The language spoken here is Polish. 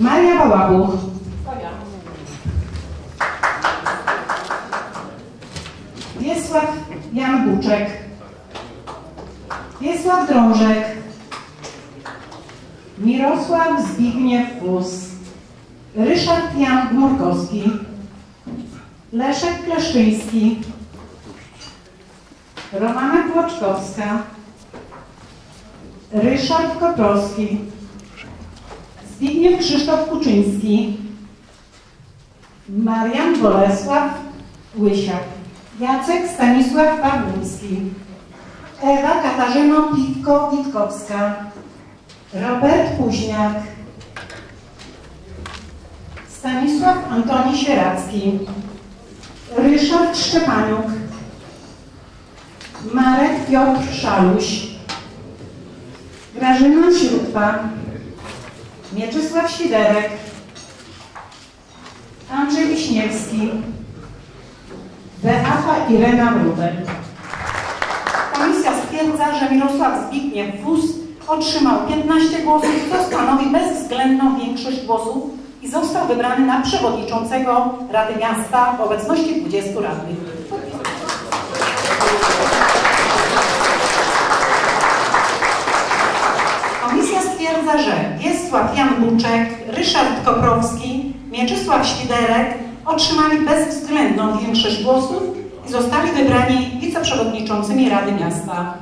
Maria Bałabuch. Wiesław Jan Buczek. Wiesław Drążek. Mirosław Zbigniew Wóz. Ryszard Jan Gmurkowski. Leszek Kleszczyński. Romana Kłoczkowska. Ryszard Koprowski. Zbigniew Krzysztof Kuczyński. Marian Bolesław Łysiak. Jacek Stanisław Pawłowski. Ewa Katarzyna Pitko-Witkowska. Robert Późniak. Stanisław Antoni Sieracki. Ryszard Szczepaniuk. Marek Piotr Szaluś. Grażyna Śrutpa. Mieczysław Świderek. Andrzej Wiśniewski. Beata Irena Wróbel. Komisja stwierdza, że Mirosław Zbigniew Wóz otrzymał 15 głosów, co stanowi bezwzględną większość głosów i został wybrany na przewodniczącego Rady Miasta w obecności 20 radnych. Komisja stwierdza, że Wiesław Jan Buczek, Ryszard Koprowski, Mieczysław Świderek otrzymali bezwzględną większość głosów i zostali wybrani wiceprzewodniczącymi Rady Miasta.